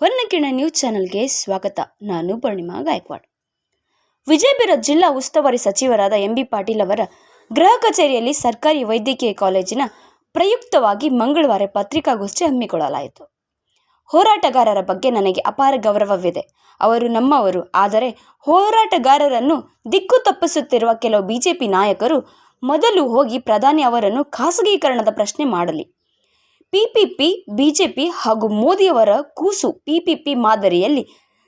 ಹೊನ್ನಕಿರಣ news ಚಾನೆಲ್ಗೆ ಸ್ವಾಗತ. ನಾನು ಪೂರ್ಣಿಮಾ ಗಾಯಕ್ವಾಡ್. ವಿಜಯಪುರ ಜಿಲ್ಲಾ ಉಸ್ತುವಾರಿ ಸಚಿವರಾದ ಎಂಬಿ ಪಾಟೀಲ್ ಅವರ ಗೃಹ ಕಚೇರಿಯಲ್ಲಿ ಸರ್ಕಾರಿ ವೈದ್ಯಕೀಯ ಕಾಲೇಜಿನ ಪ್ರಯುಕ್ತವಾಗಿ ಮಂಗಳವಾರ ಪತ್ರಿಕಾಗೋಷ್ಠಿ ಹಮ್ಮಿಕೊಳ್ಳಲಾಯಿತು. ಹೋರಾಟಗಾರರ ಬಗ್ಗೆ ನನಗೆ ಅಪಾರ ಗೌರವವಿದೆ. ಅವರು ನಮ್ಮವರು, ಆದರೆ ಹೋರಾಟಗಾರರನ್ನು ದಿಕ್ಕು ತಪ್ಪಿಸುತ್ತಿರುವ ಕೆಲವು ಬಿಜೆಪಿ ನಾಯಕರು ಮೊದಲು ಹೋಗಿ ಪ್ರಧಾನಿ ಅವರನ್ನು ಖಾಸಗೀಕರಣದ ಪ್ರಶ್ನೆ ಮಾಡಲಿ. ಪಿಪಿಪಿ ಬಿಜೆಪಿ ಹಾಗೂ ಮೋದಿಯವರ ಕೂಸು ಪಿಪಿಪಿ ಮಾದರಿಯಲ್ಲಿ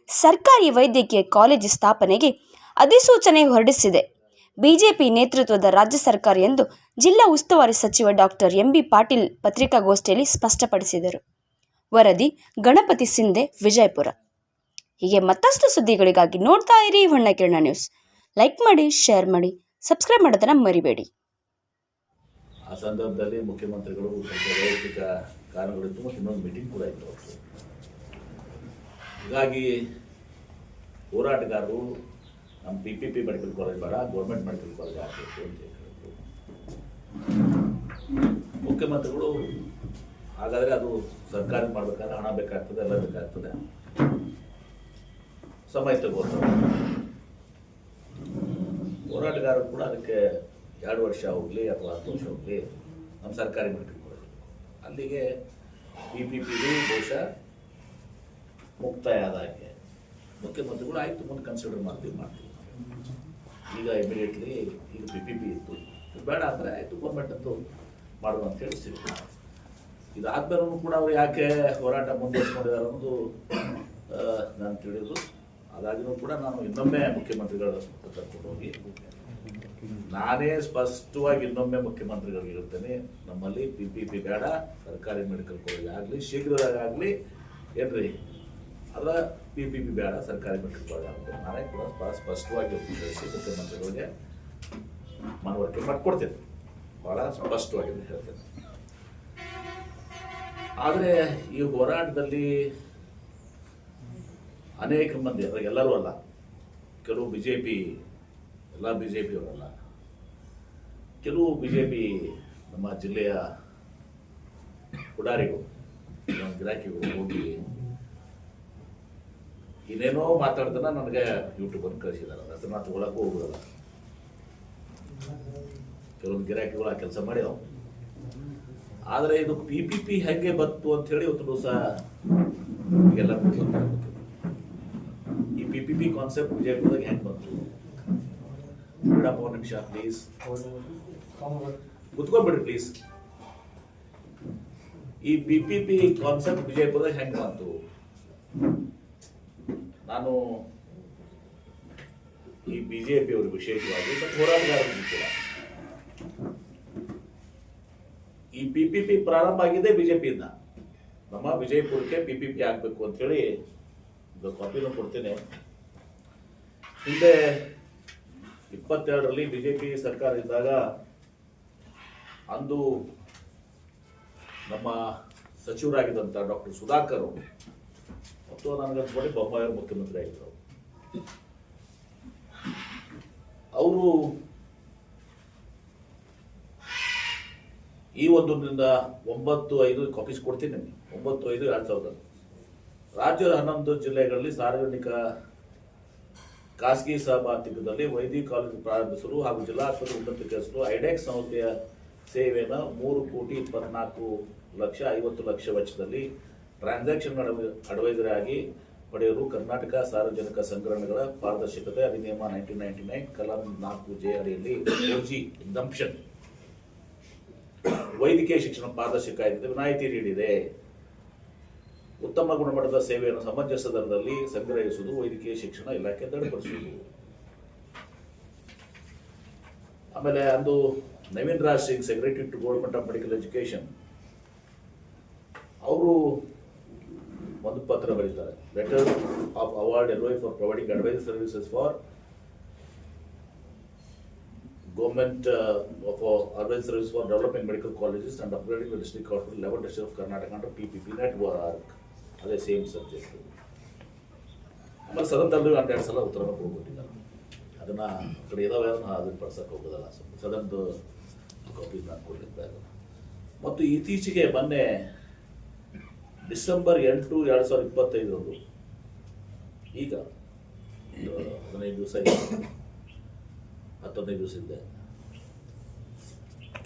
ಸರ್ಕಾರಿ ವೈದ್ಯಕೀಯ ಕಾಲೇಜು ಸ್ಥಾಪನೆಗೆ ಅಧಿಸೂಚನೆ ಹೊರಡಿಸಿದೆ. ಬಿಜೆಪಿ ನೇತೃತ್ವದ ರಾಜ್ಯ ಸರ್ಕಾರ ಎಂದು ಜಿಲ್ಲಾ ಉಸ್ತುವಾರಿ ಸಚಿವ ಡಾಕ್ಟರ್ ಎಂಬಿ ಪಾಟೀಲ್ ಪತ್ರಿಕಾಗೋಷ್ಠಿಯಲ್ಲಿ ಸ್ಪಷ್ಟಪಡಿಸಿದರು. ವರದಿ, ಗಣಪತಿ ಸಿಂಧೆ, ವಿಜಯಪುರ. ಹೀಗೆ ಮತ್ತಷ್ಟು ಸುದ್ದಿಗಳಿಗಾಗಿ ನೋಡ್ತಾ ಇರಿ ಹೊಣ್ಣಕಿರಣ ನ್ಯೂಸ್. ಲೈಕ್ ಮಾಡಿ, ಶೇರ್ ಮಾಡಿ, ಸಬ್ಸ್ಕ್ರೈಬ್ ಮಾಡೋದನ್ನ ಮರಿಬೇಡಿ. ಆ ಸಂದರ್ಭದಲ್ಲಿ ಮುಖ್ಯಮಂತ್ರಿಗಳು ವೈಯಕ್ತಿಕ ಕಾರಣಗಳಿತ್ತು ಮತ್ತು ಇನ್ನೊಂದು ಮೀಟಿಂಗ್ ಕೂಡ ಇತ್ತು. ಹೀಗಾಗಿ ಹೋರಾಟಗಾರರು ನಮ್ಮ P P P medical college ಬೇಡ ಗೌರ್ಮೆಂಟ್ ಮೆಡಿಕಲ್ ಕಾಲೇಜ್ ಆಗಬೇಕು ಅಂತ ಹೇಳಿದ್ರು ಮುಖ್ಯಮಂತ್ರಿಗಳು ಹಾಗಾದರೆ ಅದು ಸರ್ಕಾರ ಮಾಡಬೇಕಾದ್ರೆ ಹಣ ಬೇಕಾಗ್ತದೆ, ಎಲ್ಲ ಬೇಕಾಗ್ತದೆ. ಸಮಯ ತಗೋತಾರೆ. ಹೋರಾಟಗಾರರು ಕೂಡ ಅದಕ್ಕೆ ಎರಡು ವರ್ಷ ಹೋಗಲಿ ಅಥವಾ ಹತ್ತು ವರ್ಷ ಹೋಗಲಿ ನಮ್ಮ ಸರ್ಕಾರಿ ಕಾಲೇಜ್ ಅಲ್ಲಿಗೆ ಪಿ ಪಿ ಪಿದು ಬಹುಶಃ ಮುಕ್ತಾಯ ಆದ ಹಾಗೆ ಮುಖ್ಯಮಂತ್ರಿಗಳು ಆಯಿತು, ಮುಂದೆ ಕನ್ಸಿಡರ್ ಮಾಡ್ತೀವಿ ಮಾಡ್ತೀವಿ. ಈಗ ಇಮಿಡಿಯೇಟ್ಲಿ ಈಗ ಬಿ ಪಿ ಪಿ ಇತ್ತು. ಬೇಡ ಅಂದರೆ ಆಯಿತು ಅಂತೂ ಮಾಡುವ ಅಂತ ಹೇಳಿ ಸಿಕ್ತು ಇದಾದ್ಮೇಲೂ ಕೂಡ ಅವ್ರು ಯಾಕೆ ಹೋರಾಟ ಮುಂದುವರಿಸ್ಕೊಂಡಿದ್ದಾರೆ ಅನ್ನೋದು ನಾನು ತಿಳಿಯೋದು ಅದಾಗಿನೂ ಕೂಡ ನಾನು ಇನ್ನೊಮ್ಮೆ ಮುಖ್ಯಮಂತ್ರಿಗಳ ಕರ್ಕೊಂಡು ಹೋಗಿ ನಾನೇ ಸ್ಪಷ್ಟವಾಗಿ ಇನ್ನೊಮ್ಮೆ ಮುಖ್ಯಮಂತ್ರಿಗಳಿಗೆ ಹೇಳ್ತೇನೆ, ನಮ್ಮಲ್ಲಿ ಪಿ ಪಿ ಪಿ ಬೇಡ, ಸರ್ಕಾರಿ ಮೆಡಿಕಲ್ ಕಾಲೇಜ್ ಆಗಲಿ ಶೀಘ್ರದಾಗಲಿ ಏನ್ರಿ? ಅಲ್ಲ ಪಿ ಪಿ ಪಿ ಬೇಡ, ಸರ್ಕಾರಿ ಮೆಡಿಕಲ್ ಕಾಲೇಜ್ ಆಗಲಿ ನಾನೇ ಕೂಡ ಸ್ಪಷ್ಟವಾಗಿ ಮುಖ್ಯಮಂತ್ರಿಗಳಿಗೆ ಮನವರಿಕೆ ಮಾಡಿಕೊಡ್ತೇನೆ ಭಾಳ ಸ್ಪಷ್ಟವಾಗಿ ಹೇಳ್ತೇನೆ. ಆದರೆ ಈ ಹೋರಾಟದಲ್ಲಿ ಅನೇಕ ಮಂದಿ ಅದ್ರಾಗ ಎಲ್ಲರೂ ಅಲ್ಲ, ಕೆಲವು ಬಿ ಜೆ ಪಿ ಎಲ್ಲ ಬಿ ಜೆ ಪಿಯವರಲ್ಲ ಕೆಲವು ಬಿ ಜೆ ಪಿ ನಮ್ಮ ಜಿಲ್ಲೆಯ ಪುಡಾರಿಗಳು ಗಿರಾಕಿಗಳು ಹೋಗಿ ಇನ್ನೇನೋ ಮಾತಾಡ್ತಾನ, ನನಗೆ ಯೂಟ್ಯೂಬನ್ನು ಕಳಿಸಿದ್ದಾರೆ. ಅದನ್ನು ನಾನು ತಗೊಳಕ್ಕೂ ಹೋಗೋದಲ್ಲ. ಕೆಲವೊಂದು ಗಿರಾಕಿಗಳು ಆ ಕೆಲಸ ಮಾಡ್ಯಾವ ಆದರೆ ಇದು ಪಿ ಪಿ ಹೆಂಗೆ ಬಂತು ಅಂತ ಹೇಳಿ ಇವತ್ತು ದಿವಸ ಎಲ್ಲ ಈ ಪಿ ಪಿ ಪಿ ಕಾನ್ಸೆಪ್ಟ್ ವಿಜಯಪುರದಾಗ ಹೆಂಗೆ ಬಂತು? ಒಂದು ನಿಮಿಷ ಪ್ಲೀಸ್ ಕುತ್ಕೊಂಡ್ಬಿಡ್ರಿ ಪ್ಲೀಸ್ ಈ ಪಿ ಪಿ ಪಿ ಕಾನ್ಸೆಪ್ಟ್ ವಿಜಯಪುರದಾಗ ಹೆಂಗೆ ಬಂತು? ನಾನು ಈ ಬಿಜೆಪಿ ಅವರು ವಿಶೇಷವಾಗಿ ಮತ್ತು ಹೋರಾಟಗಾರರು ಕೂಡ. ಈ ಪಿ ಪಿ ಪಿ ಪ್ರಾರಂಭ ಆಗಿದೆ ಬಿಜೆಪಿಯಿಂದ. ನಮ್ಮ ವಿಜಯಪುರಕ್ಕೆ ಪಿ ಪಿ ಪಿ ಆಗಬೇಕು ಅಂತೇಳಿ ಒಂದು ಕಾಪಿನೂ ಕೊಡ್ತೇನೆ. ಹಿಂದೆ ಇಪ್ಪತ್ತೆರಡರಲ್ಲಿ ಬಿಜೆಪಿ ಸರ್ಕಾರ ಇದ್ದಾಗ ಅಂದು ನಮ್ಮ ಸಚಿವರಾಗಿದ್ದಂಥ ಡಾಕ್ಟರ್ ಸುಧಾಕರ್ ಅವರು, ಮತ್ತು ನನಗನ್ಸ್ಕೊಂಡು ಬೊಮ್ಮಾಯಿ ಮುಖ್ಯಮಂತ್ರಿ ಆಗಿದ್ದರು. ಅವರು ಈ ಒಂದೊಂದರಿಂದ ಒಂಬತ್ತು, ಐದು ಕಾಪೀಸ್ ಕೊಡ್ತೀನಿ ನಿಮಗೆ. ಒಂಬತ್ತು, ಐದು, ಎರಡು ಸಾವಿರದ. ರಾಜ್ಯದ ಹನ್ನೊಂದು ಜಿಲ್ಲೆಗಳಲ್ಲಿ ಸಾರ್ವಜನಿಕ ಖಾಸಗಿ ಸಹಭಾಗಿತ್ವದಲ್ಲಿ ವೈದ್ಯಕೀಯ ಕಾಲೇಜು ಪ್ರಾರಂಭಿಸಲು ಹಾಗೂ ಜಿಲ್ಲಾ ಆಸ್ಪತ್ರೆ ಉನ್ನತೀಕರಿಸಲು ಐಡೆಕ್ಸ್ ಸಂಸ್ಥೆಯ ಸೇವೆಯನ್ನು ಮೂರು ಕೋಟಿ ಇಪ್ಪತ್ನಾಲ್ಕು ಲಕ್ಷ ಐವತ್ತು ಲಕ್ಷ ವೆಚ್ಚದಲ್ಲಿ ಟ್ರಾನ್ಸಾಕ್ಷನ್ ಅಡ್ವೈಸರ್ ಆಗಿ ಪಡೆಯಲು ಕರ್ನಾಟಕ ಸಾರ್ವಜನಿಕ ಸಂಗ್ರಹಣಗಳ ಪಾರದರ್ಶಕತೆ, ಅಧಿನಿಯಮ ನೈನ್ಟೀನ್ ನೈನ್ಟಿ ನೈನ್ ಕಲಂ ನಾಲ್ಕು ಜೆ ಅಡಿಯಲ್ಲಿ ವೈದ್ಯಕೀಯ ಶಿಕ್ಷಣ ಪಾರದರ್ಶಕ ಆಗಿದೆ ವಿನಾಯಿತಿ ನೀಡಿದೆ. ಉತ್ತಮ ಗುಣಮಟ್ಟದ ಸೇವೆಯನ್ನು ಸಮಂಜಸ ದರದಲ್ಲಿ ಸಂಗ್ರಹಿಸುವುದು, ವೈದ್ಯಕೀಯ ಶಿಕ್ಷಣ ಇಲಾಖೆ ದೃಢಪಡಿಸುವುದು. ಆಮೇಲೆ ಅಂದು Naveen Raj Singh secretary to government of medical education ಅವರು ಒಂದು ಪತ್ರ ಬರೀತಾರೆ letter of award LY for providing advice services for government advice service for developing medical colleges and upgrading colleges hospital eleven district of Karnataka and P P P network ಅದೇ same subject ಆಮೇಲೆ ಸದನದಲ್ಲೂ ಎರಡು ಸಲ ಉತ್ತರನ ಕೊಡ್ಬಿಟ್ಟಿದ್ದಾರೆ ಅದನ್ನ ಕಡೆ ಇದಾವೆ ಅದನ್ನ ಅದನ್ನು ಪಡ್ಸಕ್ಕೆ ಹೋಗೋದಲ್ಲ. ಸದನದ ಕಾಪಿ ನಾನು ಕೊಡ್ಲಿಕ್ಕೆ ಮತ್ತು ಇತ್ತೀಚೆಗೆ ಮೊನ್ನೆ ಡಿಸೆಂಬರ್ ಎಂಟು ಎರಡು ಸಾವಿರದ ಇಪ್ಪತ್ತೈದರಂದು ಈಗ ಹದಿನೈದು ದಿವಸ ಹತ್ತೊಂದೈದು ದಿವಸ ಇದೆ.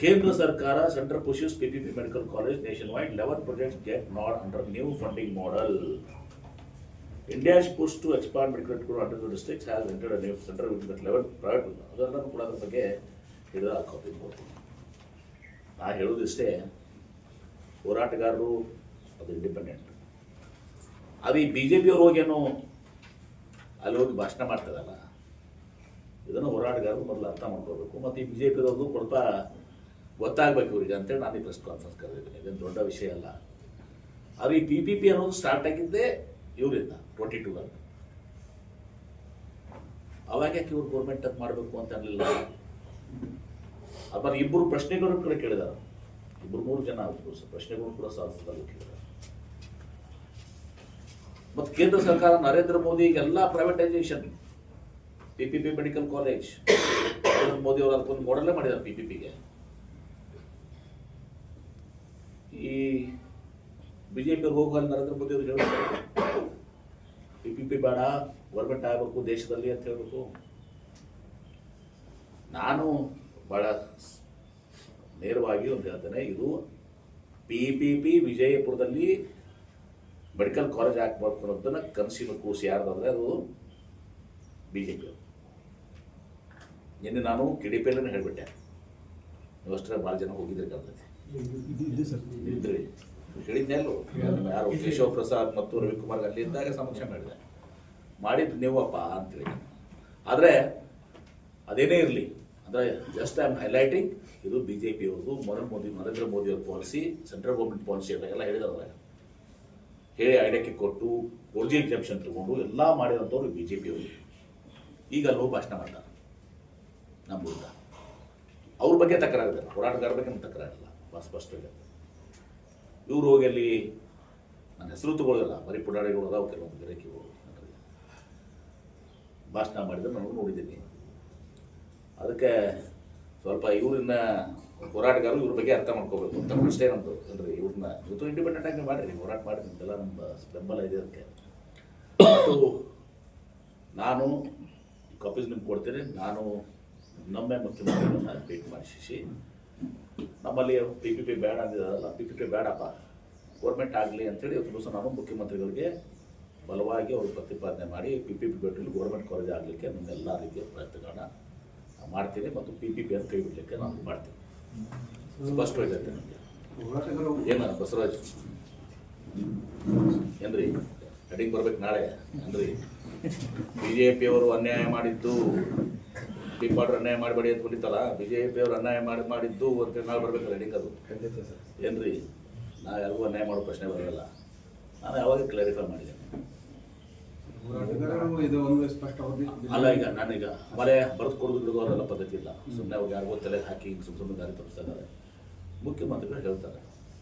ಕೇಂದ್ರ ಸರ್ಕಾರ central pushes PPP medical college nationwide eleven project get not under new funding model. India's push to expand medical under the districts has entered new central with eleven private ಅದನ್ನು ಕೂಡ ಅದರ ಬಗ್ಗೆ ಹಿಡಿದ ಕಾಪಿ ನಾನು ಹೇಳೋದಿಷ್ಟೇ, ಹೋರಾಟಗಾರರು ಅದು ಇಂಡಿಪೆಂಡೆಂಟ್ ಅದು ಈ ಬಿ ಜೆ ಪಿಯವ್ರು ಹೋಗೇನು ಅಲ್ಲಿ ಹೋಗಿ ಭಾಷಣ ಮಾಡ್ತಾರಲ್ಲ, ಇದನ್ನು ಹೋರಾಟಗಾರರು ಮೊದಲು ಅರ್ಥ ಮಾಡ್ಕೋಬೇಕು ಮತ್ತು ಈ ಬಿ ಜೆ ಪಿದವ್ರದ್ದು ಸ್ವಲ್ಪ ಗೊತ್ತಾಗಬೇಕು ಇವರಿಗೆ ಅಂತೇಳಿ ನಾನು ಈ ಪ್ರೆಸ್ ಕಾನ್ಫರೆನ್ಸ್ ಕರೆದಿದ್ದೀನಿ. ಇದೇನು ದೊಡ್ಡ ವಿಷಯ ಅಲ್ಲ. ಅದು ಈ ಪಿ ಪಿ ಪಿ ಅನ್ನೋದು ಸ್ಟಾರ್ಟ್ ಆಗಿದ್ದೇ ಇವರಿಂದ ಟ್ವೆಂಟಿ ಟೂದಲ್ಲಿ ಅವಾಗ ಯಾಕೆ ಇವ್ರು ಗೌರ್ಮೆಂಟ್ ಅದು ಮಾಡಬೇಕು ಅಂತ ಅನ್ನಲಿಲ್ಲ ಆಮೇಲೆ ಇಬ್ಬರು ಪ್ರಶ್ನೆಗಳು ಕೂಡ ಕೇಳಿದಾರೆ. ಇಬ್ಬರು ಮೂರು ಜನ ಪ್ರಶ್ನೆಗಳು ಕೂಡ ಸಾಧಿಸಿದಾಗ ಕೇಳಿದಾರೆ. ಮತ್ತು ಕೇಂದ್ರ ಸರ್ಕಾರ ನರೇಂದ್ರ ಮೋದಿ ಎಲ್ಲ privatisation P P P medical college Narendra Modi ಅವರು ಅದಕ್ಕೊಂದು ಮಾಡೆಲ್ಲೇ ಮಾಡಿದ್ದಾರೆ ಪಿ ಪಿ ಪಿಗೆ ಈ ಬಿ ಜೆ ಪಿ ಹೋಗಲ್ಲ ನರೇಂದ್ರ ಮೋದಿ ಅವರು ಹೇಳ್ತಾರೆ ಪಿ ಪಿ ಪಿ ಬೇಡ ಗೌರ್ಮೆಂಟ್ ಆಗಬೇಕು, ದೇಶದಲ್ಲಿ ಅಂತ ಹೇಳಬೇಕು ನಾನು ಭಾಳ ನೇರವಾಗಿ ಒಂದು ಹೇಳ್ತೇನೆ, ಇದು ಪಿ ಪಿ ಪಿ ವಿಜಯಪುರದಲ್ಲಿ ಮೆಡಿಕಲ್ ಕಾಲೇಜ್ ಹಾಕ್ಬಾರ್ದು ಅನ್ನೋದನ್ನ ಕನಸಿನ ಕೂಸು ಯಾರ್ದಂದ್ರೆ ಅದು ಬಿ ಜೆ ಪಿ ನಿನ್ನೆ ನಾನು ಕೆ ಡಿ ಪಿ ಎಲ್ಲೇ ಹೇಳಿಬಿಟ್ಟೆ. ನೀವು ಅಷ್ಟೇ ಭಾಳ ಜನ ಹೋಗಿದ್ರೆ ಕಲ್ತೈತಿ ಇದ್ರಿ. ಹೇಳಿದ್ನೆಲ್ಲೋ ಯಾರು ಕೇಶವ ಪ್ರಸಾದ್ ಮತ್ತು ರವಿಕುಮಾರ್ ಅಲ್ಲಿ ಇದ್ದಾಗ ಸಮಕ್ಷ ಮಾಡಿದೆ. ಮಾಡಿದ್ದು ನೀವಪ್ಪ ಅಂತೇಳಿ ಆದರೆ ಅದೇನೇ ಇರಲಿ ಅಂದರೆ ಜಸ್ಟ್ ಐ ಆಮ್ ಹೈಲೈಟಿಂಗ್ ಇದು ಬಿ ಜೆ ಪಿಯವ್ರದ್ದು ನರೇಂದ್ರ ಮೋದಿ ನರೇಂದ್ರ ಮೋದಿ ಅವ್ರ ಪಾಲಿಸಿ ಸೆಂಟ್ರಲ್ ಗೌರ್ಮೆಂಟ್ ಪಾಲಿಸಿ ಎಲ್ಲ ಹೇಳಿದಾರೆ ಹೇಳಿ ಐಡಕ್ಕೆ ಕೊಟ್ಟು ಒರ್ಜಿ ಎಕ್ಸೆಪ್ಷನ್ ತಗೊಂಡು ಎಲ್ಲ ಮಾಡಿದಂಥವ್ರು ಬಿ ಜೆ ಪಿಯವರು ಈಗ ಅಲ್ಲಿ ಭಾಷಣ ಮಾಡ್ತಾರೆ. ನಮ್ಮ ವಿರುದ್ಧ. ಅವ್ರ ಬಗ್ಗೆ ತಕರಾರಿದೆ. ಹೋರಾಟಗಾರ ಬಗ್ಗೆ ನಮ್ಗೆ ತಕರಾರಿಲ್ಲ. ಭಾಳ ಸ್ಪಷ್ಟವಾಗಿ ಇವ್ರು ಹೋಗಿ ಅಲ್ಲಿ ನನ್ನ ಹೆಸರು ತಗೊಳ್ಳಲ್ಲ ಬರೀ ಪುಡಾಡಿಗಳು ಅದಾವ, ಕೆಲವೊಂದು ಗಿರಾಕಿಗಳು ಭಾಷಣ ಮಾಡಿದ್ರೆ ನಾನು ನೋಡಿದ್ದೀನಿ. ಅದಕ್ಕೆ ಸ್ವಲ್ಪ ಇವ್ರನ್ನ ಹೋರಾಟಗಾರರು ಇವ್ರ ಬಗ್ಗೆ ಅರ್ಥ ಮಾಡ್ಕೋಬೇಕು ಅಂತ ಅಷ್ಟೇ ನಮ್ಮದು ಅಂದ್ರೆ ಇವ್ರನ್ನ ಇವತ್ತು ಇಂಡಿಪೆಂಡೆಂಟ್ ಆಗಿ ಮಾಡಿರಿ ಹೋರಾಟ ಮಾಡಿ ನಿಮ್ದೆಲ್ಲ ನಮ್ಮ ಬೆಂಬಲ ಇದೆ ಅದಕ್ಕೆ. ನಾನು ಕಾಪೀಸ್ ನಿಮ್ಗೆ ಕೊಡ್ತೀನಿ. ನಾನು ನಮ್ಮೆ ಮುಖ್ಯಮಂತ್ರಿಗಳನ್ನ ಭೇಟಿ ಮಾಡಿಸಿ ನಮ್ಮಲ್ಲಿ ಪಿ ಪಿ ಪಿ ಬೇಡ ಅಂದಿದ್ದಾರಲ್ಲ ಪಿ ಪಿ ಪಿ ಬೇಡಪ್ಪ ಗೌರ್ಮೆಂಟ್ ಆಗಲಿ ಅಂತೇಳಿ ಇವತ್ತು ದಿವಸ ನಾನು ಮುಖ್ಯಮಂತ್ರಿಗಳಿಗೆ ಬಲವಾಗಿ ಅವರು ಪ್ರತಿಪಾದನೆ ಮಾಡಿ ಪಿ ಪಿ ಪಿ ಬಿಟ್ಟಲ್ಲಿ ಗೌರ್ಮೆಂಟ್ ಕಾಲೇಜ್ ಆಗಲಿಕ್ಕೆ ನಮ್ಮೆಲ್ಲ ರೀತಿಯ ಪ್ರಯತ್ನಗಳನ್ನ ಮಾಡ್ತೀನಿ ಮತ್ತು ಪಿ ಪಿ ಪಿ ಅಂತ ಕೈ ಬಿಡಲಿಕ್ಕೆ ನಾನು ಮಾಡ್ತೀನಿ. ಸ್ಪಷ್ಟವಾಗಿ ಹೇಳ್ತೇನೆ. ನನಗೆ ಏನ ಬಸವರಾಜ್? ಏನ್ರಿ? ಹೆಡಿಂಗ್ ಬರ್ಬೇಕು ನಾಳೆ? ಅಂದ್ರಿ ಬಿ ಜೆ ಪಿಯವರು ಅನ್ಯಾಯ ಮಾಡಿದ್ದು ಡಿಪಾರ್ಟ್ರ್ ಅನ್ಯಾಯ ಮಾಡಬೇಡಿ ಅಂತ ಬಂದಿತ್ತಲ್ಲ ಬಿ ಜೆ ಪಿಯವರು ಅನ್ಯಾಯ ಮಾಡಿ ಮಾಡಿದ್ದು ಅಂತ ನಾಳೆ ಬರ್ಬೇಕಲ್ಲ ಹೆಡಿಂಗ್ ಅದು? ಏನ್ರಿ? ನಾ ಯಾರಿಗೂ ಅನ್ಯಾಯ ಮಾಡೋ ಪ್ರಶ್ನೆ ಬರೋಲ್ಲ ನಾನು ಯಾವಾಗ ಕ್ಲಾರಿಫೈ ಮಾಡಿದೆ ಹೋರಾಟಗಾರರು ಇದು ಒಂದು ಸ್ಪಷ್ಟ ಅವಧಿ ಅಲ್ಲ ಈಗ ನಾನೀಗ ಮಳೆ ಬರೆದು ಕೊಡೋದು ಬಿಡೋದು ಅದೆಲ್ಲ ಪದ್ಧತಿ ಇಲ್ಲ. ಸುಮ್ಮನೆ ಅವ್ರು ಯಾರಿಗೋ ತಲೆ ಹಾಕಿ ಸುಮ್ಮ ಸುಮ್ಮನೆ ದಾರಿ ತೋರಿಸ್ತಾ ಇದ್ದಾರೆ. ಮುಖ್ಯಮಂತ್ರಿಗಳು ಹೇಳ್ತಾರೆ.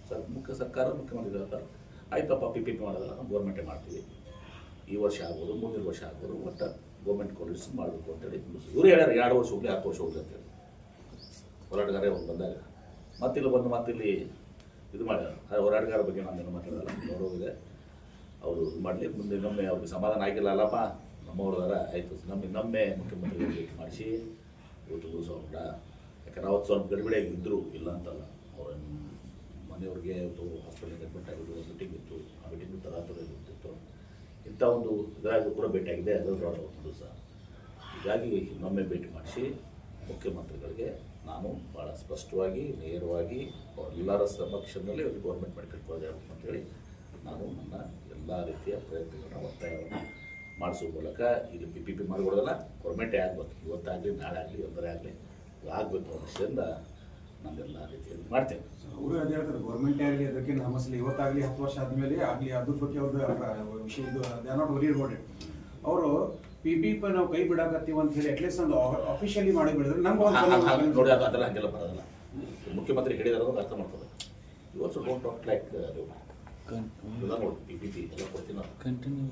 ಸರ್, ಮುಖ್ಯ ಸರ್ಕಾರ, ಮುಖ್ಯಮಂತ್ರಿಗಳು ಹೇಳ್ತಾರೆ. ಆಯ್ತಪ್ಪ, ಪಿ ಪಿ ಪಿ ಮಾಡೋದಲ್ಲ ಗೌರ್ಮೆಂಟೇ ಮಾಡ್ತೀವಿ. ಈ ವರ್ಷ ಆಗ್ಬೋದು, ಮುಂದಿನ ವರ್ಷ ಆಗ್ಬೋದು, ಒಟ್ಟು ಗೌರ್ಮೆಂಟ್ ಕಾಲೇಜ್ ಮಾಡಬೇಕು ಅಂತೇಳಿ ಇವರು ಹೇಳ್ಯಾರ ಎರಡು ವರ್ಷ ಹೋಗಲಿ, ಹತ್ತು ವರ್ಷ ಹೋಗ್ಲಿ ಅಂತೇಳಿ ಹೋರಾಟಗಾರ ಅವ್ರು ಬಂದಾಗ. ಮತ್ತಿಲ್ಲಿ ಬಂದು ಮತ್ತಿಲ್ಲಿ ಇದು ಮಾಡ್ಯಾರ. ಹೋರಾಟಗಾರ ಬಗ್ಗೆ ನಾನು ಮಾತಾಡಲ್ಲ. ಇದೆ ಅವರು ಇದು ಮಾಡಲಿ ಮುಂದೆ ಇನ್ನೊಮ್ಮೆ ಅವ್ರಿಗೆ ಸಮಾಧಾನ ಆಗಿಲ್ಲ ಅಲ್ಲಪ್ಪ. ನಮ್ಮವ್ರದಾರ. ಆಯಿತು ನಮ್ಮ ಇನ್ನೊಮ್ಮೆ ಮುಖ್ಯಮಂತ್ರಿಗಳು ಭೇಟಿ ಮಾಡಿಸಿ ದಿವಸ ಬೇಡ ಯಾಕಂದ್ರೆ ಅವತ್ತು ಸ್ವಲ್ಪ ಗಡಿಬಿಡಿಯಾಗಿ ಇದ್ದರು ಇಲ್ಲ ಅಂತಲ್ಲ. ಅವ್ರ ಮನೆಯವ್ರಿಗೆ ಇವತ್ತು ಹಾಸ್ಪಿಟಲ್ಗೆ ಅಡ್ಮಿಟ್ ಆಗಿದ್ದು ಮೀಟಿಂಗ್ ಇತ್ತು. ಆ ಮೀಟಿಂಗ್ ಥರ ಇರ್ತಿತ್ತು. ಇಂಥ ಒಂದು ಇದಾಗಿ ಕೂಡ ಭೇಟಿಯಾಗಿದೆ ಅದರ ದೊಡ್ಡ ಒಂದು ದಿವಸ. ಹೀಗಾಗಿ ಇನ್ನೊಮ್ಮೆ ಭೇಟಿ ಮಾಡಿಸಿ, ಮುಖ್ಯಮಂತ್ರಿಗಳಿಗೆ ನಾನು ಭಾಳ ಸ್ಪಷ್ಟವಾಗಿ, ನೇರವಾಗಿ ಎಲ್ಲರ ಸಮಕ್ಷಮದಲ್ಲಿ ಗೌರ್ಮೆಂಟ್ ಮೆಡಿಕಲ್ ಕಾಲೇಜ್ ಆಗಬೇಕು ಅಂತೇಳಿ ನಾನು ನಮ್ಮ ಎಲ್ಲ ರೀತಿಯ ಪ್ರಯತ್ನಗಳನ್ನು ಒತ್ತಾಯವನ್ನು ಮಾಡಿಸೋ ಮೂಲಕ ಇದು ಪಿ ಪಿ ಪಿ ಮಾಡಿಕೊಡೋದಲ್ಲ ಗೌರ್ಮೆಂಟೇ ಆಗಬೇಕು. ಇವತ್ತಾಗಲಿ ನಾಳೆ ಆಗಲಿ ಒಂದರೇ ಆಗಲಿ ಆಗಬೇಕು ಅನ್ನೋ ವಿಷಯದಿಂದ ನಾನೆಲ್ಲ ರೀತಿಯಲ್ಲಿ ಮಾಡ್ತೇವೆ ಅವರು ಅದೇ ಹೇಳ್ತಾರೆ ಗೌರ್ಮೆಂಟೇ ಆಗಲಿ ಅದಕ್ಕೆ ನಮ್ಮ ಸಲ ಇವತ್ತಾಗಲಿ ಹತ್ತು ವರ್ಷ ಆದಮೇಲೆ ಆಗಲಿ ಅದ್ರ ಬಗ್ಗೆ ಅವ್ರದ್ದು ವಿಷಯ ಇದು ದೇ ನಾಟ್ ವೆರಿ ಅವರು ಪಿ ಪಿ ಪಿ ನಾವು ಕೈ ಬಿಡಾಕತ್ತೀವಿ ಅಂತ ಹೇಳಿ ಅಟ್ಲೀಸ್ಟ್ ಒಂದು ಅಫಿಷಿಯಲಿ ಮಾಡಿ ಬಿಡಿದ್ರೆ ನಮ್ಗೆ ಒಂದು ನೋಡಿ ಅದು ಅದೆಲ್ಲ ಹಂಗೆಲ್ಲ ಬರೋದಿಲ್ಲ. ಮುಖ್ಯಮಂತ್ರಿ ಹೇಳಿದಾರ ಅರ್ಥ ಮಾಡ್ಕೋಬೇಕು. ಇವತ್ತು ಡೋಂಟ್ ಟಾಕ್ ಲೈಕ್ ಎಲ್ಲ ಪಿ ಪಿ ಎಲ್ಲ ಕಂಟಿನ್ಯೂ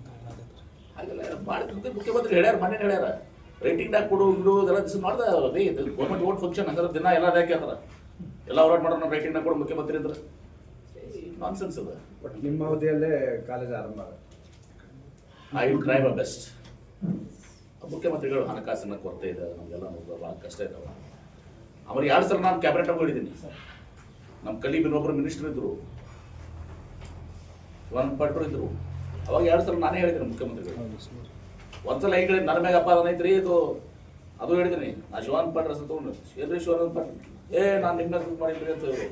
ಹಾಗೆಲ್ಲ ಮುಖ್ಯಮಂತ್ರಿ ಹೇಳ್ಯಾರ ಮನೆ ಹೇಳ್ಯಾರ ರೇಟಿಂಗ್ನಾಗ ಕೊಡು ಇಡು ಇದೆಲ್ಲ ದಿವಸ ಮಾಡ್ದ ಅದೇ ಗೌರ್ಮೆಂಟ್ ಓಟ್ ಫಂಕ್ಷನ್ ಹಂಗಾರೆ ದಿನ ಎಲ್ಲ ಅದ್ರ ಎಲ್ಲ ಹೋರಾಟ ರೇಟಿಂಗ್ನಾಗ ಕೊಡು ಮುಖ್ಯಮಂತ್ರಿ ಅಂದ್ರೆ ನಾನ್ಸೆನ್ಸ್ ಅದ ಬಟ್ ನಿಮ್ಮ ಅವಧಿಯಲ್ಲೇ ಕಾಲೇಜ್ ಆರಂಭ I will try my best ಮುಖ್ಯಮಂತ್ರಿಗಳು ಹಣಕಾಸಿನ ಕೊರತೆ ಇದೆ ನಮಗೆಲ್ಲ ಭಾಳ ಕಷ್ಟ ಇದಾವ ಅವ್ರು ಯಾರು ಸಲ ನಾನು ಕ್ಯಾಬಿನೆಟ್ ಹೋಗಿದ್ದೀನಿ ನಮ್ಮ ಕಲಿ ಇನ್ನೊಬ್ಬರು ಮಿನಿಸ್ಟರ್ ಇದ್ರು ಶಿವಾನಂದ ಪಟ್ರು ಇದ್ರು. ಅವಾಗ ಎರಡು ಸಲ ನಾನೇ ಹೇಳಿದ್ದೀನಿ ಮುಖ್ಯಮಂತ್ರಿಗಳು. ಒಂದ್ಸಲ ಈಗ ನನ್ನ ಮ್ಯಾಗ ಅಪಾದನ ಐತ್ರಿ ಇದು ಅದು ಹೇಳಿದ್ರಿ ನಾ ಶಿವನ್ ಪಟ್ರ ತಗೊಂಡು ಎಲ್ರಿ ಶಿವನ್ ಪಾಟ್ರ? ಏ ನಾನು ನಿಮ್ಮ ಹೆಸರು ಮಾಡಿದ್ರಿ ಅಂತ ಹೇಳಿ.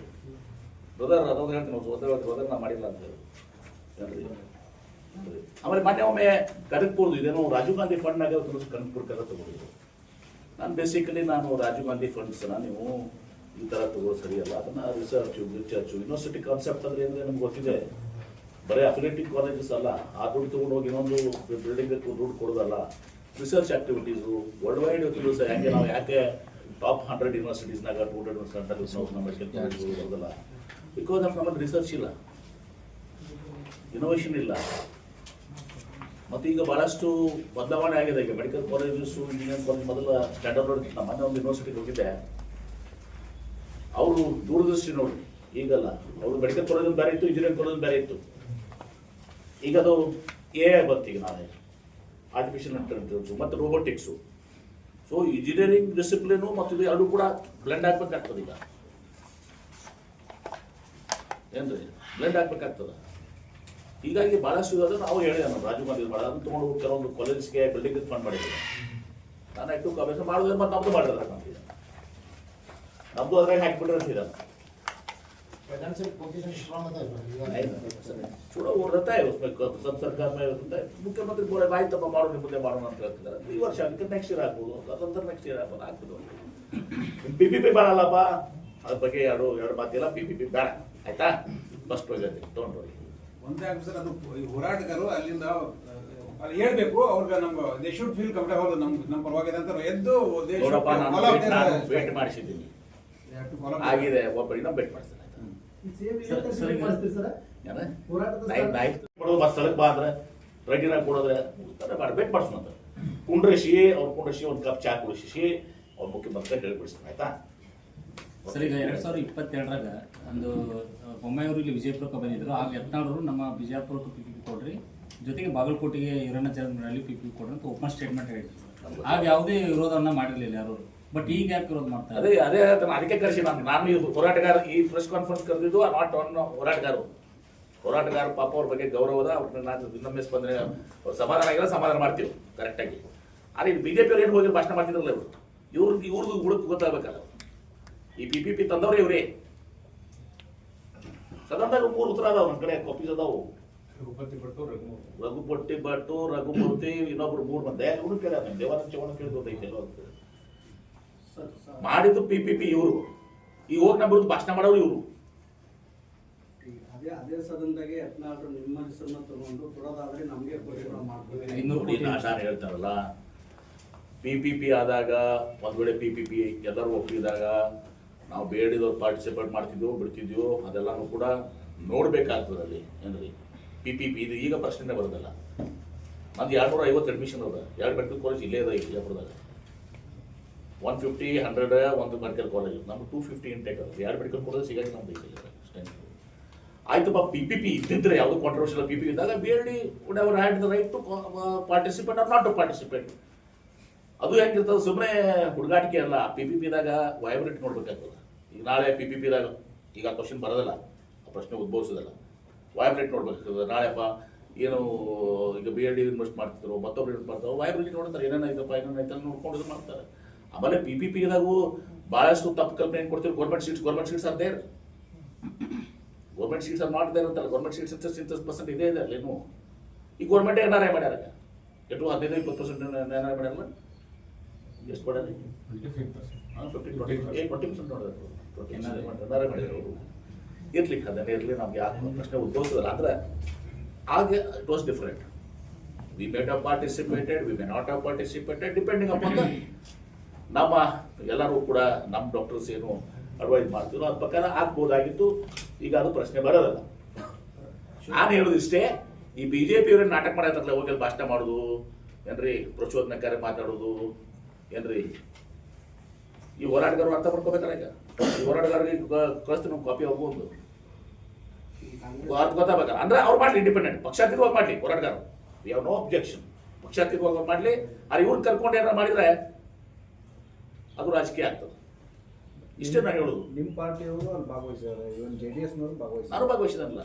ಬ್ರದರ್ ಅದೊಂದು ಹೇಳ್ತೀನಿ ಬ್ರದರ್ ಬ್ರದರ್ ನಾ ಮಾಡಿಲ್ಲ ಅಂತ ಹೇಳಿ. ಆಮೇಲೆ ಮೊನ್ನೆ ಒಮ್ಮೆ ಕನಕ್ಪುರದು ಇದೇನೋ ರಾಜೀವ್ ಗಾಂಧಿ ಫಂಡ್ನಾಗ ಕನಕ್ಪುರ ಕರೆ ತಗೊಂಡಿದ್ರು. ನಾನು ಬೇಸಿಕಲಿ ನಾನು ರಾಜೀವ್ ಗಾಂಧಿ ಫಂಡ್ಸ್ನ ನೀವು ಈ ಥರ ತಗೋ ಸರಿಯಲ್ಲ ಅದನ್ನ ರಿಸರ್ಚು ರಿಸರ್ಚು ಯೂನಿವರ್ಸಿಟಿ ಕಾನ್ಸೆಪ್ಟ್ ಅಂದ್ರೆ ಅಂದ್ರೆ ನಮ್ಗೆ ಗೊತ್ತಿದೆ. ಬರೀ ಅಫಿಲೇಟಿವ್ ಕಾಲೇಜಸ್ ಅಲ್ಲ ಆ ದುಡ್ಡು ತಗೊಂಡು ಹೋಗಿ ಇನ್ನೊಂದು ಬಿಲ್ಡಿಂಗ್ ದುಡ್ಡು ಕೊಡೋದಲ್ಲ ರಿಸರ್ಚ್ ಆಕ್ಟಿವಿಟೀಸು ವರ್ಲ್ಡ್ ವೈಡ್ ಕೆಲಸ ಯಾಕೆ ನಾವು ಯಾಕೆ ಟಾಪ್ ಹಂಡ್ರೆಡ್ ಯೂನಿವರ್ಸಿಟೀಸ್ನಾಗ ಟೂ ಹಂಡ್ರೆಡ್ ನಾವು ಮೆಡಿಕಲ್ ಕಾಲೇಜು ಬರೋದಲ್ಲ ಬಿಕಾಸ್ ಆಫ್ ನಮ್ಮಲ್ಲಿ ರಿಸರ್ಚ್ ಇಲ್ಲ. ಇನೋವೇಷನ್ ಇಲ್ಲ. ಮತ್ತು ಈಗ ಬಹಳಷ್ಟು ಬದಲಾವಣೆ ಆಗಿದೆ. ಈಗ ಮೆಡಿಕಲ್ ಕಾಲೇಜಸ್ ಇಂಜಿನಿಯರಿಂಗ್ ಕಾಲೇಜ್ ಮೊದಲ ಸ್ಟ್ಯಾಂಡರ್ಡ್ ನೋಡಿ ನಮ್ಮ ಮನೆ ಒಂದು ಯೂನಿವರ್ಸಿಟಿಗೆ ಹೋಗಿದ್ದೆ. ಅವರು ದೂರದೃಷ್ಟಿ ನೋಡಿ ಈಗಲ್ಲ. ಅವರು ಮೆಡಿಕಲ್ ಕಾಲೇಜ್ ಬೇರೆ ಇತ್ತು ಇಂಜಿನಿಯರಿಂಗ್ ಕಾಲೇಜ್ ಬೇರೆ ಇತ್ತು. ಈಗ ಅದು ಎ ಐ ಈಗ ನಾಳೆ. ಆರ್ಟಿಫಿಷಿಯಲ್ ಇಂಟೆಲಿಜೆನ್ಸು ಮತ್ತು ರೋಬೋಟಿಕ್ಸು ಸೊ ಇಂಜಿನಿಯರಿಂಗ್ ಡಿಸಿಪ್ಲಿನು ಮತ್ತು ಇದು ಎರಡು ಕೂಡ ಬ್ಲೆಂಡ್ ಆಗ್ಬೇಕಾಗ್ತದೆ ಈಗ. ಏನ್ರಿ? ಬ್ಲೆಂಡ್ ಆಗ್ಬೇಕಾಗ್ತದೆ. ಹೀಗಾಗಿ ಭಾಳಷ್ಟು ಇದಾದ್ರೆ ನಾವು ಹೇಳಿದೆ ನಾವು ರಾಜೀವ್ ಗಾಂಧಿ ಭಾಳ ಅದನ್ನು ತೊಗೊಂಡು ಕೆಲವೊಂದು ಕಾಲೇಜ್ಗೆ ಬಿಲ್ಡಿಂಗ್ ಫಂಡ್ ಮಾಡಿದ್ದೀವಿ ನಾನು ಆಯ್ತು ಕಾಲೇಜ್ ಮಾಡಿದ್ರೆ ಮತ್ತೆ ನಮ್ಮದು ಮಾಡಿದ್ರೆ ನಮ್ದು ನಮ್ಮದು ಅದ್ರಾಗ ಹಾಕಿಬಿಟ್ರೆ ಅಂತಿದೆ फाइनेंशियल पोजीशन स्ट्रांग होता है ಚೂಡೋ ಓಡತಾ ಇರಬೇಕು ಸಬ್ ಸರ್ಕಾರ ಮೇಲೆ ಇರುತ್ತೆ ಮುಖ್ಯಮಂತ್ರಿ ಬೋರೆ ಆಯ್ತಪ್ಪ ಮಾಡು ನಿಮ್ಮ ಮುಂದೆ ಮಾಡೋಣ ಅಂತ ಹೇಳ್ತಿದ್ದಾರೆ ಈ ವರ್ಷ ಅದಕ್ಕೆ ನೆಕ್ಸ್ಟ್ ಇಯರ್ ಆಗ್ಬೋದು ಅದಂತರ ನೆಕ್ಸ್ಟ್ ಇಯರ್ ಆಗ್ಬೋದು ಆಗ್ಬೋದು ಪಿ ಪಿ ಪಿ ಬೇಡಲ್ಲಪ್ಪ ಅದ್ರ ಬಗ್ಗೆ ಎರಡು ಎರಡು ಮಾತಿಲ್ಲ ಪಿ ಪಿ ಪಿ ಬೇಡ ಆಯ್ತಾ ಫಸ್ಟ್ ಹೋಗಿ ತೊಗೊಂಡ್ರಿ ಒಂದೇ ಆಗ್ಬೇಕು ಸರ್ ಅದು ಈ ಹೋರಾಟಗಾರರು ಅಲ್ಲಿಂದ ಅಲ್ಲಿ ಹೇಳ್ಬೇಕು ಅವ್ರಿಗೆ ನಮ್ಮ ದೇ ಶುಡ್ ಫೀಲ್ ಕಂಫರ್ಟಬಲ್ ನಮ್ ನಮ್ಮ ಪರವಾಗಿದೆ ಅಂತ ಎದ್ದು they should ನೋಡಪ್ಪ ನಾನು follow ವೇಟ್- their- ನಾನು wait ಮಾಡಿಸಿದ್ದೀನಿ they have to follow their- ಆಗಿದೆ ಒಬ್ಬರಿನ ಬೆಟ್ ಮಾಡಿಸ್ತೀನಿ ಸ್ಥಳಕ್ಕೆ ಬಾ ಅಂದ್ರೆ ರೆಡಿನಾಗ ಕೊಡೋದ್ರೆ ಬೆಟ್ ಮಾಡಿಸೋಣ ಅಂತ. ಕುಂಡ್ರಿಸಿ ಅವ್ರ ಕುಂಡ್ರಿಸಿ ಒಂದು ಕಪ್ ಚಾ ಕುಡಿಸಿ ಅವ್ರ ಮುಖ್ಯಮಂತ್ರಿ ಹೇಳ್ಬಿಡಿಸ್ತೀನಿ ಆಯ್ತಾ? ಸರ್ ಈಗ ಎರಡ್ ಸಾವಿರದ ಇಪ್ಪತ್ತೆರಡರಾಗ ಒಂದು ಬೊಮ್ಮಾಯಿಯವರು ಇಲ್ಲಿ ವಿಜಯಪುರಕ್ಕೆ ಬಂದಿದ್ರು. ಆಗ ಯತ್ನಾಳರು ನಮ್ಮ ಬಿಜಾಪುರಕ್ಕೆ ಪಿ ಪಿ ಕೊಡ್ರಿ. ಜೊತೆಗೆ ಬಾಗಲಕೋಟೆಗೆ ಹಿರಣ್ಯಾಚಾರ್ಯಲ್ಲಿ ಪಿ ಪಿ ಕೊಡ್ರಿ ಅಂತ ಓಪನ್ ಸ್ಟೇಟ್ಮೆಂಟ್ ಹೇಳಿದ್ರು. ಆಗ ಯಾವುದೇ ವಿರೋಧವನ್ನ ಮಾಡಿರಲಿಲ್ಲ ಯಾರು ಬಟ್ ಈಗ ಯಾಕೆ ಮಾಡ್ತಾರೆ? ಅದೇ ಅದೇ ಅದಕ್ಕೆ ಕರೆಸಿ ನಾನು ನಾನು ಹೋರಾಟಗಾರ, ಈ ಪ್ರೆಸ್ ಕಾನ್ಫರೆನ್ಸ್ ಕರೆದಿದ್ದು ನಾಟ್ ಒನ್ ಹೋರಾಟಗಾರರು. ಹೋರಾಟಗಾರ ಪಾಪ ಅವ್ರ ಬಗ್ಗೆ ಗೌರವದ, ಅವ್ರನ್ನ ನಾನು ಇನ್ನೊಮ್ಮೆ ಸ್ಪಂದನೆ ಸಮಾಧಾನ ಆಗಿಲ್ಲ ಸಮಾಧಾನ ಮಾಡ್ತೀವಿ ಕರೆಕ್ಟಾಗಿ ಆದ್ರೆ ಇದು ಬಿಜೆಪಿ ಅವ್ರು ಏನು ಹೋಗಿ ಭಾಷಣ ಮಾಡ್ತಿದ್ರಲ್ಲ ಇವರು? ಇವ್ರಿಗೆ ಇವ್ರದ್ದು ಗುಡಕ್ಕೆ ಗೊತ್ತಾಗಬೇಕಲ್ಲ. ಈ ಪಿ ಪಿ ಪಿ ತಂದವ್ರೆ ಇವರೇ. ಸದನದಾಗ ಮೂರು ಉತ್ತರ ಅದಾವ ನಮ್ಮ ಕಡೆ ಕಾಪೀಸ್ ಅದಾವು. ರಘುಪಟ್ಟಿ ಭಟ್ಟು ರಘುಮೂರ್ತಿ, ಇನ್ನೊಬ್ರು ಮೂರು ಮಂದಿ. ಇವ್ರು ಕೇಳ ದೇವಾನಂದ ಚೌಹಾಣ್ ಅಂತ. ಮಾಡಿದ್ದು ಪಿ ಪಿ ಪಿ ಇವರು. ಈ ಹೋಗಿ ನಮ್ಮ ವಿರುದ್ಧ ಭಾಷಣ ಮಾಡೋರು ಇವರು. ಅದೇ ಅದೇ ಸದನದಾಗೆ ಯತ್ನಾಳರು ನಿಮ್ಮ ಹೆಸರನ್ನ ತಗೊಂಡು ಕೊಡೋದಾದ್ರೆ ನಮಗೆ ನೋಡಿ ಹೇಳ್ತಾರಲ್ಲ ಪಿ ಪಿ ಪಿ ಆದಾಗ ಒಂದ್ ವೇಳೆ ಪಿ ಪಿ ಪಿ ಎಲ್ಲರೂ ಒಪ್ಪಿದಾಗ ನಾವು ಬೇಡಿದವ್ರು ಪಾರ್ಟಿಸಿಪೇಟ್ ಮಾಡ್ತಿದ್ವೋ ಬಿಡ್ತಿದ್ದೆವು ಅದೆಲ್ಲನೂ ಕೂಡ ನೋಡ್ಬೇಕಾಗ್ತದೆ ಅಲ್ಲಿ ಏನ್ರಿ? ಪಿ ಪಿ ಪಿ ಇದು ಈಗ ಪ್ರಶ್ನೆ ಬರೋದಲ್ಲ. ನಂದು ಎರಡು ನೂರ ಐವತ್ತು ಅಡ್ಮಿಷನ್ ಅದ. ಎರಡು ಮೆಡಿಕಲ್ ಕಾಲೇಜ್ ಇಲ್ಲೇ ಅದ ವಿಜಯಪುರದಾಗ. ಒನ್ ಫಿಫ್ಟಿ ಹಂಡ್ರೆಡ್ ಒಂದು ಮೆಡಿಕಲ್ ಕಾಲೇಜ್ ನಮ್ಗೆ ಟೂ ಫಿಫ್ಟಿ ಇಂಟೇಕ್ ಆಗುತ್ತೆ. ಎರಡು ಮೆಡಿಕಲ್ ಕಾಲೇಜ್ ಸಿಗಾಗಿ ನಮ್ಮ ಐತೆ ಆಯ್ತಪ್ಪ ಪಿ ಪಿ ಪಿ ಇದ್ದಿದ್ರೆ ಯಾವುದು ಕಾಂಟ್ರವರ್ಷಿಯಲ್ ಪಿ ಪಿ ಇದ್ದಾಗ B L D would our had the right to participate or not to participate ಅದು ಹೆಂಗಿರ್ತದೆ ಸುಮ್ಮನೆ ಹುಡುಗಾಟಿಕೆ ಅಲ್ಲ. ಪಿ ಪಿ ಪಿದಾಗ ವೈಬ್ರೇಟ್ ನೋಡ್ಬೇಕಾಗ್ತದೆ. ಈಗ ನಾಳೆ ಪಿ ಪಿ ಪಿದಾಗ ಈಗ ಆ ಕ್ವಶನ್ ಬರೋದಲ್ಲ. ಆ ಪ್ರಶ್ನೆ ಉದ್ಭವಿಸೋದಿಲ್ಲ. ವೈಬ್ರೇಟ್ ನೋಡ್ಬೇಕಾಗ್ತದೆ. ನಾಳೆಪ್ಪ ಏನು, ಈಗ ಬಿ ಎಲ್ ಡಿ ಇನ್ವೆಸ್ಟ್ ಮಾಡ್ತಿದ್ರು, ಮತ್ತೊಬ್ರು ಇನ್ವೆಸ್ಟ್ ಮಾಡ್ತಾರೆ. ವೈಬ್ರೇಟ್ ನೋಡ್ತಾರೆ. ಏನೇನಾಯ್ತಪ್ಪ ಏನೇನಾಯ್ತು ನೋಡ್ಕೊಂಡು ಮಾಡ್ತಾರೆ. ಆಮೇಲೆ ಪಿ ಪಿ ಪಿದಾಗೂ ಭಾಳಷ್ಟು ತಪ್ಪು ಕಲ್ಪನೆ ಕೊಡ್ತೀವಿ? ಗೌರ್ಮೆಂಟ್ ಸೀಟ್ಸ್ ಗೌರ್ಮೆಂಟ್ ಸೀಟ್ಸ್ ಅರ್ಧ government seats are not there ಅಂತಲ್ಲ. ಗೌರ್ಮೆಂಟ್ ಸೀಟ್ಸ್ ಇಂಥ ಪರ್ಸೆಂಟ್ ಇದೆ ಇದೆ ಅಲ್ಲೇನು ಈ ಗೌರ್ಮೆಂಟ್ ಏನಾರ ಮಾಡ್ಯಾರ ಎಷ್ಟು ಹದಿನೈದು, ಇಪ್ಪತ್ತು ಪರ್ಸೆಂಟ್ ಏನಾರ ಮಾಡ್ಯಾರಲ್ಲ? ಎಷ್ಟು ಫೈವ್ ಟ್ವೆಂಟಿ ಪರ್ಸೆಂಟ್ ನೋಡಿದ್ರು ಮಾಡಿದ್ರು ಅವರು. ಇರ್ಲಿಕ್ಕೆ ಅದನ್ನೇ ಇರಲಿ, ನಮ್ಗೆ ಯಾಕೆ ಪ್ರಶ್ನೆ ಉದ್ಭವಿಸೋದಲ್ಲ. ಅಂದ್ರೆ ಆಗ it was different we might have participated we may not have participated depending the ನಮ್ಮ ಎಲ್ಲರೂ ಕೂಡ ನಮ್ಮ ಡಾಕ್ಟರ್ಸ್ ಏನು ಅಡ್ವೈಸ್ ಮಾಡ್ತೀರೋ ಅದ್ರ ಪ್ರಕಾರ ಆಗ್ಬೋದಾಗಿತ್ತು. ಈಗ ಅದು ಪ್ರಶ್ನೆ ಬರೋದಲ್ಲ ನಾನು ಹೇಳೋದು ಇಷ್ಟೇ ಈ ಬಿ ಜೆ ಪಿಯವ್ರನ್ನ ನಾಟಕ ಮಾಡತ್ತಲ್ಲ ಹೋಗಿ ಭಾಷಣ ಮಾಡೋದು ಏನ್ರಿ ಪ್ರಚೋದನಕಾರಿ ಮಾತಾಡೋದು ಏನ್ರಿ? ಈ ಹೋರಾಟಗಾರರು ಅರ್ಥ ಮಾಡ್ಕೋಬೇಕಲ್ಲ ಈಗ. ಈ ಹೋರಾಟಗಾರರಿಗೆ ಕಳಿಸ್ತೀನಿ ನಮ್ಮ ಕಾಪಿ ಹೋಗುವುದು ಅರ್ಥ ಗೊತ್ತಾಗಬೇಕಲ್ಲ ಅಂದ್ರೆ ಅವ್ರು ಮಾಡಲಿ ಇಂಡಿಪೆಂಡೆಂಟ್ ಪಕ್ಷಾತೀತವಾಗಿ ಮಾಡಲಿ ಹೋರಾಟಗಾರರು. ವಿ ಹ್ಯಾವ್ ನೋ ಅಬ್ಜೆಕ್ಷನ್ ಪಕ್ಷಾತೀತವಾಗಿ ಮಾಡಲಿ. ಅವ್ರು ಇವ್ರು ಕರ್ಕೊಂಡು ಏನಾರು ಮಾಡಿದ್ರೆ ಅದು ರಾಜಕೀಯ ಆಗ್ತದೆ. ಇಷ್ಟೇ ನಾನು ಹೇಳೋದು. ನಿಮ್ಮ ಪಾರ್ಟಿಯವರು ಅಲ್ಲಿ ಭಾಗವಹಿಸಿದ್ದಾರೆ. ಇವನ್ ಜೆ ಡಿ ಎಸ್ನವರು ಭಾಗವಹಿಸಿದ್ದಾರೆ. ಭಾಗವಹಿಸಿದಲ್ಲ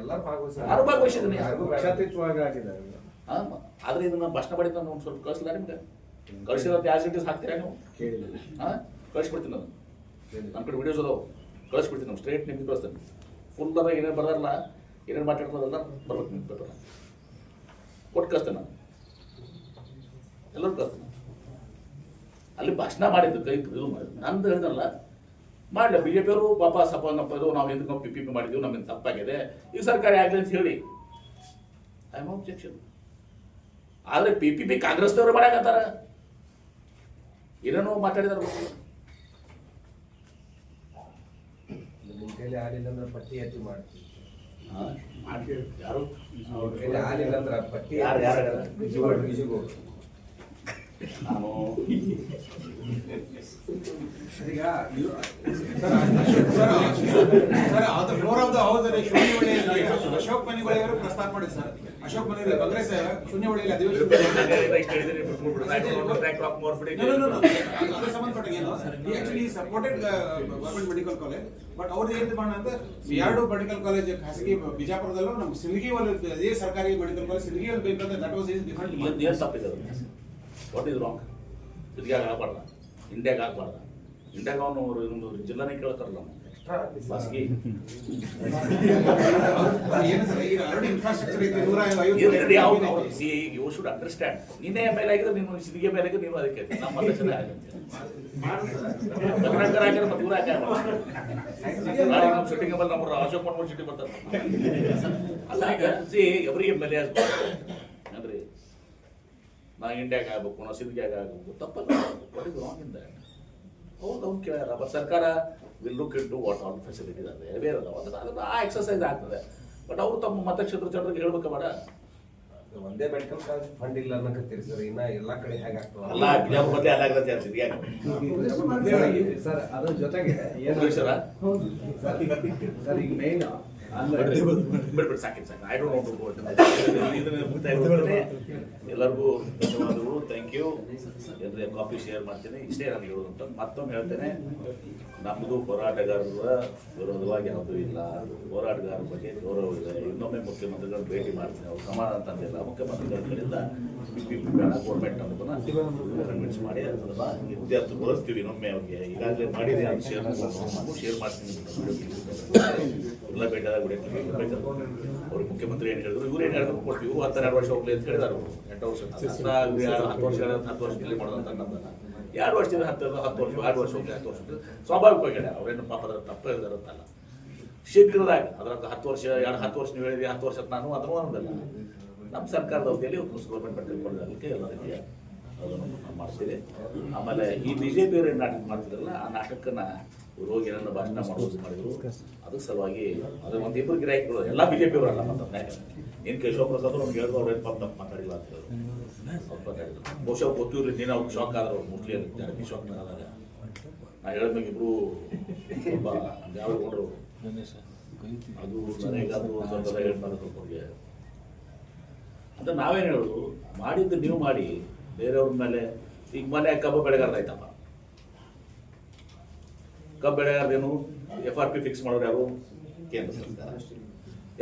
ಎಲ್ಲರೂ ಭಾಗವಹಿಸಿದ್ದಾರೆ. ನಾನು ಭಾಗವಹಿಸಿದ್ದೀನಿ. ಯಾರಿಗೂ ಪಕ್ಷಾತೀತವಾಗಿ ಆಗಿದ್ದಾರೆ. ಆದ್ರೆ ಇದನ್ನ ಭಾಷಣ ಮಾಡಿದ ನಾನು ಒಂದು ಸ್ವಲ್ಪ ಕಳಿಸಲ್ಲ ನಿಮ್ಗೆ? ಕಳಿಸಿರೋದು ಇಟ್ ಇಸ್ ಹಾಕ್ತೀರಾ ನೀವು? ಕೇಳಿಲ್ಲ. ಹಾ ಕಳಿಸ್ಬಿಡ್ತೀನಿ ನಾನು. ನಮ್ಮ ಕಡೆ ವಿಡಿಯೋಸ್ ಅದಾವು. ಕಳಿಸ್ಬಿಡ್ತೀನಿ ನಾವು ಸ್ಟ್ರೇಟ್ ನಿಮ್ಗೆ ಕಳಿಸ್ತೀನಿ. ಫುಲ್ ಬರ ಏನೇನು ಬರಲ್ಲ ಏನೇನು ಮಾತಾಡ್ತಾರಲ್ಲ ಬರ್ಬೇಕು ನಿಮ್ಗೆ ಪೇಪರ್. ಕೊಟ್ಟು ಕಳಿಸ್ತೇನೆ ನಾನು. ಎಲ್ಲರೂ ಕಳಿಸ್ತೇನೆ. ಅಲ್ಲಿ ಭಾಷಣ ಮಾಡಿದ್ದು ಕೈ ಇದು ಮಾಡಿದ್ರು ನಂದು ಹೇಳ್ದಲ್ಲ ಮಾಡಲಿ ಬಿ ಜೆ ಪಿಯವರು ಪಾಪ ಸಪ ನಪ್ಪ ಇದು ನಾವು ಹಿಂದಕ್ಕೆ ನಾವು ಪಿ ಪಿ ಪಿ ಮಾಡಿದ್ವಿ ನಮಗೆ ತಪ್ಪಾಗಿದೆ. ಈ ಸರ್ಕಾರ ಆಗಲಿ ಅಂತ ಹೇಳಿ. ಐ ಮೋ ಅಬ್ಜೆಕ್ಷನ್ ಆದರೆ ಪಿ ಪಿ ಪಿ ಕಾಂಗ್ರೆಸ್ನವರು ಮಾಡಾಕತ್ತಾರ ಏನೇನೋ ಮಾತಾಡಿದಾರ ಪಟ್ಟಿ ಹಚ್ಚಿ ಮಾಡ್ತೀವಿ. ಯಾರು? ಪಟ್ಟಿ ಯಾರು- ಯಾರು ನಾನು ಈಗ ಇದು- ಸರ್, ಅಶೋಕ್- ಸರ್, ಸರ್, ಅದು ಫ್ಲೋರ್ ಆಫ್ ದ ಹೌಸ್ ಅಲ್ಲಿ ಶೂನ್ಯವಳಿಯಲ್ಲಿ ಅಶೋಕ್ ಮನಿಗಳಿಯವರು ಪ್ರಸ್ತಾಪ ಮಾಡಿದ್ರು ಸರ್ ಅಶೋಕ್ ಮನಿಗಳು ಕಾಂಗ್ರೆಸ್ ಶೂನ್ಯವಳಿಯಲ್ಲಿ ಅಧಿವೇಶನ actually supported government medical college but ಅವ್ರದ್ದು ಏನು ಮಾಡ ಅಂದ್ರೆ ಎರಡು ಮೆಡಿಕಲ್ ಕಾಲೇಜ್ ಖಾಸಗಿ ಬಿಜಾಪುರದಲ್ಲೂ ನಮ್ಗೆ ಸಿಲ್ಗಿ ಒಂದು ಅದೇ. ಸರ್ಕಾರಿ ಮೆಡಿಕಲ್ ಕಾಲೇಜ್ ಸಿಲ್ಗಿ ಒಂದು ಬೇಕಂದ್ರೆ ದಟ್ ವಾಸ್ ಇಸ್ ಡಿಫರೆಂಟ್ ಏನ್- ಏನ್ ತಪ್ಪಿದೆ ವಾಟ್ ಇಸ್ ರಾಂಗ್ ಇದಕ್ಕೆ ಆಗ್ಬಾರ್ದ ಇಂಡಿಯಾಗ ಆಗ್ಬಾರ್ದ ಇಂಡಿಯಾಗ ಅವನು ಒಂದು ಜಿಲ್ಲಾನೇ ಕೇಳ್ತಾರಲ್ಲ ನಾವು ಬಾಸ್ಗಿ ಏನು ಸರ್ ಈಗ ಎರಡು ಇನ್ಫ್ರಾಸ್ಟ್ರಕ್ಚರ್ ಐತಿ ನೂರ ಇರ್ಲಿ, ಯಾವ ಐವತ್ತು ಸಿ ಯು ಶುಡ್ ಅಂಡರ್ಸ್ಟ್ಯಾಂಡ್ ನೀನೇ ಎಂ ಎಲ್ ಆಗಿದ್ರೆ ನೀನು ಸಿದಿಗೆ ಮೇಲೆ ಆಗಿದ್ರೆ ನೀವು ಅದಕ್ಕೆ ನಮ್ಮ ಮತ ಜನ ಕರ್ನಾಟಕ ಆಗಿದ್ರೆ ಮತ್ತೆ ಇವ್ರು ಯಾಕೆ ಆಗ್ಬಾರ್ದು? ನಾಳೆ ನಮ್ಮ ಶೂಟಿಂಗ್ ಮೇಲೆ ನಮ್ಮ ಅಶೋಕ್ ಮನ್ಮೋಹನ್ ಶೆಟ್ಟಿ ಬರ್ತಾರೆ ಅಲ್ಲ see every M L A ಅಂದ್ರೆ ನಾ ಇಂಡಿಯಾಗ ಆಗ್ಬೇಕು ನಾವು ಸಿದ್ಧಿಗೆ ಆಗ್ಬೇಕು ತಪ್ಪಲ್ಲ. What is wrong in that ಹೌದು ಅವ್ನು ಕೇಳ್ಯಾರ ಬಟ್ ಸರ್ಕಾರ will look into what all facilities ಅದೇ ಬೇರೆ ಅದಾವ ಅದನ್ನ ಆ ಎಕ್ಸರ್ಸೈಸ್ ಆಗ್ತದೆ. ಬಟ್ ಅವರು ತಮ್ಮ ಮತಕ್ಷೇತ್ರ ಜನರಿಗೆ ಹೇಳ್ಬೇಕು ಬೇಡ. ಒಂದೇ ಮೆಡಿಕಲ್ ಕಾಲೇಜ್ ಫಂಡ್ ಇಲ್ಲ ಅನ್ನಕತ್ತೀರಿ ಸರ್. ಇನ್ನ ಎಲ್ಲಾ ಕಡೆ ಹೇಗಾಗ್ತದೆ ಸರ್ ಅದ್ರ ಜೊತೆಗೆ ಏನು ಸರ್. ಈಗ ಮೇನ್ ಬಿಡ್ಬಿಟ್ಟು ಸಾಕಿ ಸಾಕು ಐ ಡೋಂಟ್ ವಾಂಟ್ ಎಲ್ಲರಿಗೂ ಧನ್ಯವಾದಗಳು. ಥ್ಯಾಂಕ್ ಯು ಎಲ್ಲರ ಕಾಪಿ ಶೇರ್ ಮಾಡ್ತೀನಿ. ಇಷ್ಟೇ ನಾನು ಹೇಳೋದು ಅಂತ ಮತ್ತೊಮ್ಮೆ ಹೇಳ್ತೇನೆ. ನಮ್ಮದು ಹೋರಾಟಗಾರರ ವಿರೋಧವಾಗಿ ಯಾವುದೂ ಇಲ್ಲ. ಹೋರಾಟಗಾರರ ಬಗ್ಗೆ ಗೌರವ ಇದೆ. ಇನ್ನೊಮ್ಮೆ ಮುಖ್ಯಮಂತ್ರಿಗಳು ಭೇಟಿ ಮಾಡ್ತೀನಿ. ಅವ್ರು ಸಮಾಧಾನ ತಂದಿಲ್ಲ. ಮುಖ್ಯಮಂತ್ರಿಗಳ ಕಡೆಯಿಂದ ಗೌರ್ಮೆಂಟ್ ಕನ್ವಿನ್ಸ್ ಮಾಡಿ ಅದನ್ನ ವಿದ್ಯಾರ್ಥಿ ಬಳಸ್ತೀವಿ ಇನ್ನೊಮ್ಮೆ ಅವ್ರಿಗೆ. ಈಗಾಗಲೇ ಮಾಡಿದೆ. ಅಂತ ಶೇರ್ ಶೇರ್ ಮಾಡ್ತೀನಿ. ಎಲ್ಲ ಬೇಕಾದಾಗ ಅವ್ರಿಗೆ ಮುಖ್ಯಮಂತ್ರಿ ಏನು ಹೇಳಿದ್ರು, ಇವ್ರು ಏನು ಹೇಳಿದ್ರು ಕೊಡ್ತೀವಿ. ಹತ್ತು ಎರಡು ವರ್ಷ ಹೋಗ್ಲಿ ಅಂತ ಹೇಳಿದಾರು ಅವರು. ಎಂಟು ವರ್ಷ, ಹತ್ತು ವರ್ಷ ಹತ್ತು ವರ್ಷ ಮಾಡೋದಂತ ಎರಡು ವರ್ಷದಿಂದ ಹತ್ತು ಹತ್ತು ವರ್ಷ, ಎರಡು ವರ್ಷ ಹೋಗ್ಲಿ, ಹತ್ತು ವರ್ಷ ಸ್ವಾಭಾವಿಕವಾಗಿ ಹೇಳ ಅವ್ರೇನು ಪಾಪ ಅದ್ರ ತಪ್ಪು ಹೇಳಿದಾರಂತಲ್ಲ. ಶೀಘ್ರದಾಗ ಅದ್ರ ಹತ್ತು ವರ್ಷ, ಎರಡು ಹತ್ತು ವರ್ಷ ನೀವು ಹೇಳಿದ್ರಿ, ಹತ್ತು ವರ್ಷ ನಾನು ಅದನ್ನು ಅನ್ನೋದಲ್ಲ ನಮ್ಮ ಸರ್ಕಾರದ ಅವಧಿಯಲ್ಲಿ ಗೌರ್ಮೆಂಟ್ ಕೊಡೋದಕ್ಕೆ ಎಲ್ಲ ರೀತಿಯ ಅದನ್ನು ಮಾಡ್ತೀವಿ ಆಮೇಲೆ ಈ ಬಿ ಜೆ ಪಿಯವರು ನಾಟಕ ಮಾಡ್ತಿದ್ರಲ್ಲ, ಆ ನಾಟಕನ ಇವ್ರು ಹೋಗಿ ಏನನ್ನ ಭಾಷಣ ಮಾಡೋದು ಮಾಡಿದ್ರು. ಅದಕ್ಕೆ ಸಲುವಾಗಿ ಅದ್ರ ಒಂದು ಇಬ್ಬರು ಗಿರಾಕಿಗಳು ಎಲ್ಲ ಬಿಜೆಪಿ ಅವರಲ್ಲ ಮತ್ತೆ. ನೀನು ಕೇಶವ ಪ್ರಸಾದ್ ಅವ್ರು ಹೇಳಿದ್ರು ಅವ್ರು ಏನು ಪಾಪ ತಪ್ಪು ಮಾತಾಡಿಲ್ಲ ಅಂತ ಹೇಳಿದ್ರು ಅವ್ರು ಮಾತಾಡಿದ್ರು. ಬಹುಶಃ ಗೊತ್ತಿರಲಿ ನೀನು ಅವ್ರಿಗೆ ಶಾಕ್ ಆದ್ರು ಮೋಸ್ಟ್ಲಿ ಜಾಸ್ತಿ ಶಾಕ್ ಆದಾಗ ನಾ ಹೇಳಿದ್ಮೇಲೆ ಇಬ್ರು ಸ್ವಲ್ಪ ಯಾವ ನೋಡ್ರು ಅದು ನನಗಾದ್ರು ಸ್ವಲ್ಪ ಹೇಳ್ತಾರೆ ಅವ್ರಿಗೆ. ಅಂತ ನಾವೇನು ಹೇಳೋದು ಮಾಡಿದ್ದು ನೀವು ಮಾಡಿ ಬೇರೆಯವ್ರ ಮೇಲೆ ಈಗ ಮನೆ ಕಬ್ಬು ಬೆಳೆಗಾರ ಆಯ್ತಪ್ಪ ಕಬ್ಬು ಬೆಳೆಗಾರದೇನು ಎಫ್ ಆರ್ ಪಿ ಫಿಕ್ಸ್ ಮಾಡೋರು ಯಾರು? ಕೇಂದ್ರ ಸರ್ಕಾರ.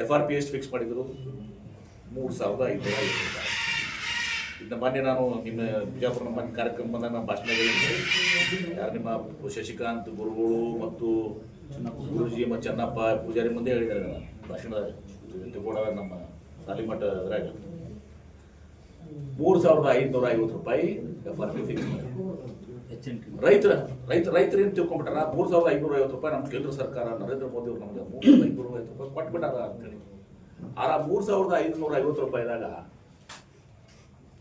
ಎಫ್ ಆರ್ ಪಿ ಎಷ್ಟು ಫಿಕ್ಸ್ ಮಾಡಿದ್ರು? ಮೂರು ಸಾವಿರದ ಐದುನೂರ ಇನ್ನು ಮೊನ್ನೆ ನಾನು ನಿಮ್ಮ ಬಿಜಾಪುರ ನಮ್ಮ ಕಾರ್ಯಕ್ರಮ ಬಂದಾಗ ನಾನು ಭಾಷಣ ಯಾರು ನಿಮ್ಮ ಶಶಿಕಾಂತ್, ಗುರುಗಳು ಮತ್ತು ಗುರುಜಿ ಮತ್ತು ಚೆನ್ನಪ್ಪ ಪೂಜಾರಿ ಮುಂದೆ ಹೇಳಿದ್ದಾರೆ ನಾನು ಭಾಷಣ ತಗೊಂಡ ನಮ್ಮ ಸಾಲಿಮಠ ಅದ್ರಾಗ ಮೂರು ಸಾವಿರದ ಐದುನೂರ ಐವತ್ತು ರೂಪಾಯಿ ಎಫ್ ಆರ್ ಪಿ ಫಿಕ್ಸ್ ಮಾಡಿ ರೈತರ, ರೈತ, ರೈತರು ಏನು ತಿಳ್ಕೊಂಡ್ಬಿಟ್ಟಾರ? ಮೂರು ಸಾವಿರದ ಐನೂರ ಐವತ್ತು ರೂಪಾಯಿ ನಮ್ಮ ಕೇಂದ್ರ ಸರ್ಕಾರ, ನರೇಂದ್ರ ಮೋದಿ ಅವರು ನಮಗೆ ಮೂರು ಸಾವಿರದ ಐನೂರ ಐವತ್ತು ರೂಪಾಯಿ ಕೊಟ್ಬಿಟ್ಟಾರ ಅಂತೇಳಿ. ಆ ಮೂರು ಸಾವಿರದ ಐದುನೂರ ಐವತ್ತು ರೂಪಾಯಿದಾಗ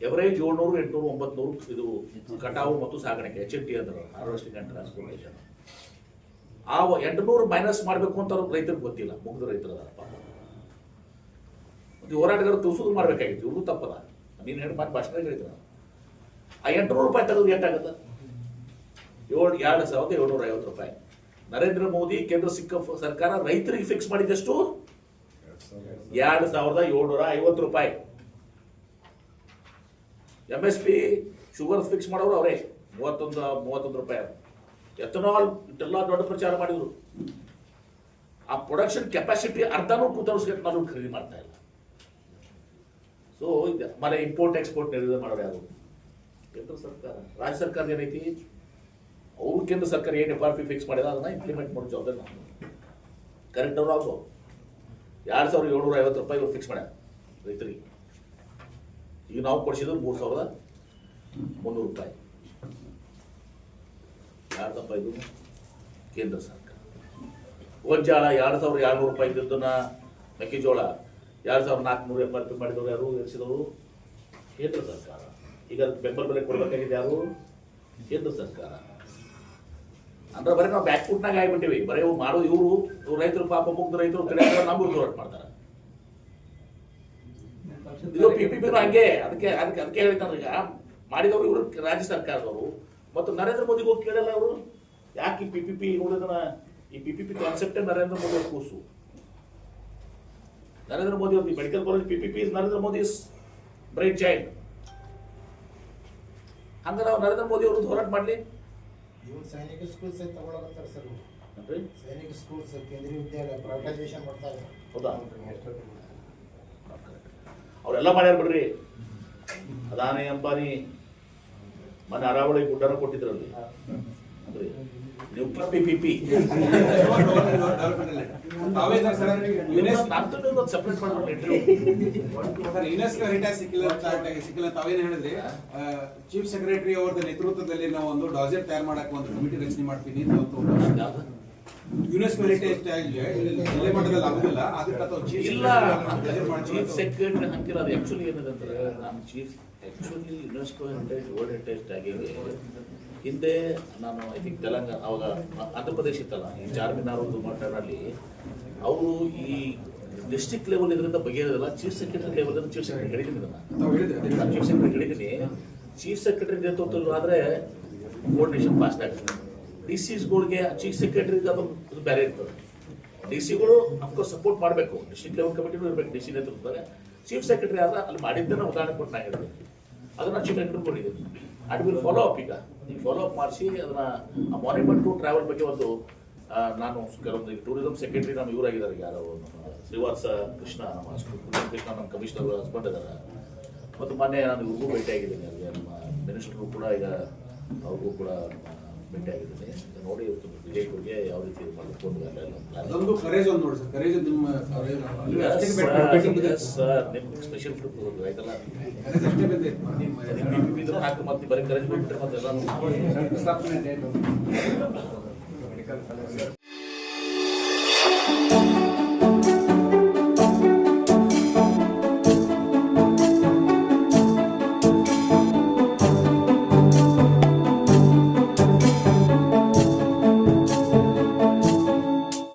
ಎವರೇಜ್ ಏಳ್ನೂರು, ಎಂಟುನೂರು, ಒಂಬತ್ನೂರು ಇದು ಕಟಾವು ಮತ್ತು ಸಾಗಣೆಗೆ ಎಚ್ ಎನ್ ಟಿ ಅಂದ್ರೆ ಹಾರ್ವೆಸ್ಟಿಂಗ್ ಅಂಡ್ ಟ್ರಾನ್ಸ್ಪೋರ್ಟೇಷನ್ ಆ ಎಂಟುನೂರು ಮೈನಸ್ ಮಾಡಬೇಕು ಅಂತ ರೈತರಿಗೆ ಗೊತ್ತಿಲ್ಲ, ಮುಗ್ದ ರೈತರ ಮತ್ತು ಮತ್ತೆ ಹೋರಾಟಗಾರರು ತುಸುದು ಮಾಡ್ಬೇಕಾಗಿತ್ತು ಇವ್ರಿಗೂ ತಪ್ಪದ. ನೀನು ಹೇಳಿ ಮಾತು ಭಾಷಣ ಹೇಳಿದ್ರು. ಆ ಎಂಟುನೂರು ರೂಪಾಯಿ ತೆಗೆದು ಎಷ್ಟಾಗುತ್ತೆ? ಏಳು, ಎರಡು ಸಾವಿರದ ಏಳ್ನೂರ ಐವತ್ತು ರೂಪಾಯಿ. ನರೇಂದ್ರ ಮೋದಿ, ಕೇಂದ್ರ ಸಿಕ್ಕ ಸರ್ಕಾರ ರೈತರಿಗೆ ಫಿಕ್ಸ್ ಮಾಡಿದಷ್ಟು? ಎರಡು ಸಾವಿರದ ಏಳ್ನೂರ ಐವತ್ತು ರೂಪಾಯಿ. M S P sugar fix ಮಾಡೋರು ಅವರೇ. ಮೂವತ್ತೊಂದು ಮೂವತ್ತೊಂದು ರೂಪಾಯಿ ಎಥನಾಲ್ ಇಷ್ಟೆಲ್ಲ ದೊಡ್ಡ ಪ್ರಚಾರ ಮಾಡಿದ್ರು. ಆ ಪ್ರೊಡಕ್ಷನ್ ಕೆಪಾಸಿಟಿ ಅರ್ಧನೂ ಟೂ ನಾನು ಖರೀದಿ ಮಾಡ್ತಾ ಇಲ್ಲ. ಸೊ ಮನೆ ಇಂಪೋರ್ಟ್ ಎಕ್ಸ್ಪೋರ್ಟ್ ನಿರ್ಧಾರ ಮಾಡೋರು ಯಾರು? ಕೇಂದ್ರ ಸರ್ಕಾರ. ರಾಜ್ಯ ಸರ್ಕಾರ ಏನೈತಿ? ಅವ್ರು ಕೇಂದ್ರ ಸರ್ಕಾರ ಏನು ಎಫ್ ಆರ್ ಪಿ ಫಿಕ್ಸ್ ಮಾಡಿದ ಅದನ್ನ ಇಂಪ್ಲಿಮೆಂಟ್ ಮಾಡೋ ಜವಾಬ್ದಾರಿ ನಾವು ಕರೆಕ್ಟ್ ಅವ್ರು ಅವರು. ಎರಡು ಸಾವಿರದ ಏಳ್ನೂರ ಐವತ್ತು ರೂಪಾಯಿ ಇವ್ರು ಫಿಕ್ಸ್ ಮಾಡ್ಯಾರ ರೈತರಿಗೆ. ಈಗ ನಾವು ಕೊಡಿಸಿದ್ರು ಮೂರು ಸಾವಿರದ ಮುನ್ನೂರು ರೂಪಾಯಿ. ಯಾರ್ದಪ್ಪ ಇದು? ಕೇಂದ್ರ ಸರ್ಕಾರ. ಗೋಂಜಾಳ ಎರಡು ಸಾವಿರದ ಎರಡುನೂರು ರೂಪಾಯಿ ಇದ್ದದ್ದನ್ನ ಮೆಕ್ಕೆಜೋಳ ಎರಡು ಸಾವಿರದ ನಾಲ್ಕುನೂರ ಎಪ್ಪತ್ತು ಮಾಡಿದವರು ಯಾರು ಎರಿಸಿದವರು ಕೇಂದ್ರ ಸರ್ಕಾರ. ಈಗ ಬೆಂಬಲ ಬೆಲೆ ಕೊಡಬೇಕಾಗಿದೆ ಯಾರು? ಕೇಂದ್ರ ಸರ್ಕಾರ. ಅಂದ್ರೆ ಬರೀ ನಾವು ಬ್ಯಾಕ್ ಫುಟ್ನಾಗ ಆಗ್ಬಿಟ್ಟಿವಿ ಬರೀ ಇವು ಮಾಡೋದು ಇವರು ರೈತರು ಪಾಪ ಮುಗ್ದ ರೈತರು ಕಡೆ ನಮ್ಗೆ ಹೋರಾಟ ಮಾಡ್ತಾರೆ. ಇದು ಪಿ ಪಿ ಹಂಗೆ. ಅದಕ್ಕೆ ಅದಕ್ಕೆ ಅದಕ್ಕೆ ಹೇಳ್ತಾರೆ ಈಗ. ಮಾಡಿದವರು ಇವರು ರಾಜ್ಯ ಸರ್ಕಾರದವರು. ಮತ್ತು ನರೇಂದ್ರ ಮೋದಿಗೂ ಕೇಳಲ್ಲ ಅವರು? ಯಾಕೆ ಈ ಪಿ ನೋಡಿದನ ಈ ಪಿ ಪಿ ಪಿ ಕಾನ್ಸೆಪ್ಟೇ ನರೇಂದ್ರ ಮೋದಿ ಕೂಸು? ನರೇಂದ್ರ ಮೋದಿ ಅವ್ರ medical college P P P is Narendra Modi is bright child ಹಂಗ ನಾವು ನರೇಂದ್ರ ಮೋದಿ ಅವರು ಹೋರಾಟ ಮಾಡಲಿ? ಇವ್ರು ಸೈನಿಕ ಸ್ಕೂಲ್ಸ್ ತಗೊಳಕತ್ತಾರ ಸರ್. ಅಂದ್ರೆ ಸೈನಿಕ ಸ್ಕೂಲ್ಸ್ ಕೇಂದ್ರೀಯ ವಿದ್ಯಾಲಯ ಪ್ರೈವೇಟೈಸೇಷನ್ ಮಾಡ್ತಾ ಇದ್ದಾರೆ. ಹೌದಾ? ಅವರೆಲ್ಲ ಮಾಡ್ಯಾರ ಬಿಡ್ರಿ. ಅದಾನಿ ಅಂಬಾನಿ. ಮನೆ ಅರಾವಳಿ ಗುಡ್ಡನ ಕೊಟ್ಟಿದ್ರಲ್ಲಿ. ಅಂದ್ರೆ ಸಿಕ್ಕಿಲ್ಲ ತಾವೇನು ಹೇಳಿದ್ರಿ? ಚೀಫ್ ಸೆಕ್ರೆಟರಿ ಅವರ ನೇತೃತ್ವದಲ್ಲಿ ನಾವು ಒಂದು ಡಾಜೆಟ್ ತಯಾರು ಮಾಡಕ್ಕೆ ಒಂದು ಕಮಿಟಿ ರಚನೆ ಮಾಡ್ತೀನಿ ಯುನೆಸ್ಕೋ ಹೆರಿಟೇಜ್ ಜಿಲ್ಲೆ ಮಟ್ಟದಲ್ಲಿ ಆಗುದಿಲ್ಲ. ಅದಕ್ಕೆ ಅಥವಾ ಚೀಫ್ ಇಲ್ಲ ಚೀಫ್ ಸೆಕ್ರೆಟರಿ ಹಂಗಿಲ್ಲ. ಅದು ಆಕ್ಚುಲಿ ಏನಿದೆ ಅಂದ್ರೆ ನಾನು chief actually UNESCO heritage world heritage ಹಿಂದೆ ನಾನು ಐ ಥಿಂಕ್ ತೆಲಂಗಾಣ ಅವಾಗ ಆಂಧ್ರ ಪ್ರದೇಶ ಇತ್ತಲ್ಲ ಈ ಚಾರ್ಮಿನಾರ್ ಒಂದು ಮಾತಾಡಲ್ಲಿ ಅವರು ಈ ಡಿಸ್ಟಿಕ್ ಲೆವೆಲ್ ಇದರಿಂದ ಬಗೆಹರಿದಲ್ಲ chief secretary level chief secretary ಹೇಳಿದ್ದೀನಿ ಇದನ್ನ ನಾನು ಚೀಫ್ ಸೆಕ್ರೆಟರಿ ಹೇಳಿದ್ದೀನಿ. ಚೀಫ್ ಸೆಕ್ರೆಟರಿ ನೇತೃತ್ವದಲ್ಲಿ ಆದರೆ ಕೋರ್ಡಿನೇಷನ್ ಫಾಸ್ಟ್ ಆಗ್ತದೆ ಡಿ ಸಿಸ್ಗಳಿಗೆ ಚೀಫ್ ಸೆಕ್ರೆಟರಿ ಅದು ಇದು ಬೇರೆ ಇರ್ತದೆ. ಡಿ ಸಿಗಳು ಅಫ್ಕೋರ್ಸ್ ಸಪೋರ್ಟ್ ಮಾಡಬೇಕು. ಡಿಸ್ಟ್ರಿಕ್ಟ್ ಲೆವೆಲ್ ಕಮಿಟಿನೂ ಇರಬೇಕು ಡಿ ಸಿ ನೇತೃತ್ವದಾಗ ಚೀಫ್ ಸೆಕ್ರೆಟರಿ ಆದ್ರೆ ಅಲ್ಲಿ ಮಾಡಿದ್ದನ್ನ ಉದಾಹರಣೆ ಕೊಟ್ಟು ನಾನು ಹೇಳಿದೆ ಅದನ್ನು ಚೀಫ್ ಸೆಕ್ರೆಟರಿ ಕೊಟ್ಟಿದ್ದೀನಿ. ಅಟ್ ವಿಲ್ ಫಾಲೋ ಅಪ್ ಈಗ. ಈಗ ಫಾಲೋ ಅಪ್ ಮಾಡಿಸಿ ಅದನ್ನ ಮಾನಿಟರ್ ಟು ಟ್ರಾವೆಲ್ ಬಗ್ಗೆ ಒಂದು ನಾನು ಕೆಲವೊಂದು ಟೂರಿಸಂ ಸೆಕ್ರೆಟರಿ ನಮ್ಮ ಇವರಾಗಿದ್ದಾರೆ ಯಾರು ನಮ್ಮ ಶ್ರೀವಾಸ ಕೃಷ್ಣ, ನಮ್ಮ ಕೃಷ್ಣ, ನಮ್ಮ ಕಮಿಷನರ್ ಹಸ್ಬೆಂಡ್ ಇದ್ದಾರೆ. ಮತ್ತು ಮೊನ್ನೆ ನಾನು ಇವ್ರಿಗೂ ಭೇಟಿ ಆಗಿದ್ದೀನಿ ಅಲ್ಲಿ ನಮ್ಮ ಮಿನಿಸ್ಟರ್ಗೂ ಕೂಡ ಈಗ, ಅವ್ರಿಗೂ ಕೂಡ ಭೇಟಿ ಆಗಿದ್ದೀನಿ ನೋಡಿ ವಿಜಯಪುರ್ಗೆ ಯಾವ ರೀತಿ. ಅದೊಂದು ಕರೇಜ್ ಒಂದು ನೋಡಿ ಸರ್ ಕರೇಜ್ ನಿಮ್ಮ ಸರ್. ನಿಮ್ಗೆ ಸ್ಪೆಷಲ್ ಟ್ರಿಪ್ ಆಯ್ತಲ್ಲ PPP ಇದ್ರೆ ಹಾಕಿ ಮತ್ತೆ ಬರೀ ಕರೆಜ್ ಮತ್ತೆ ಎಲ್ಲ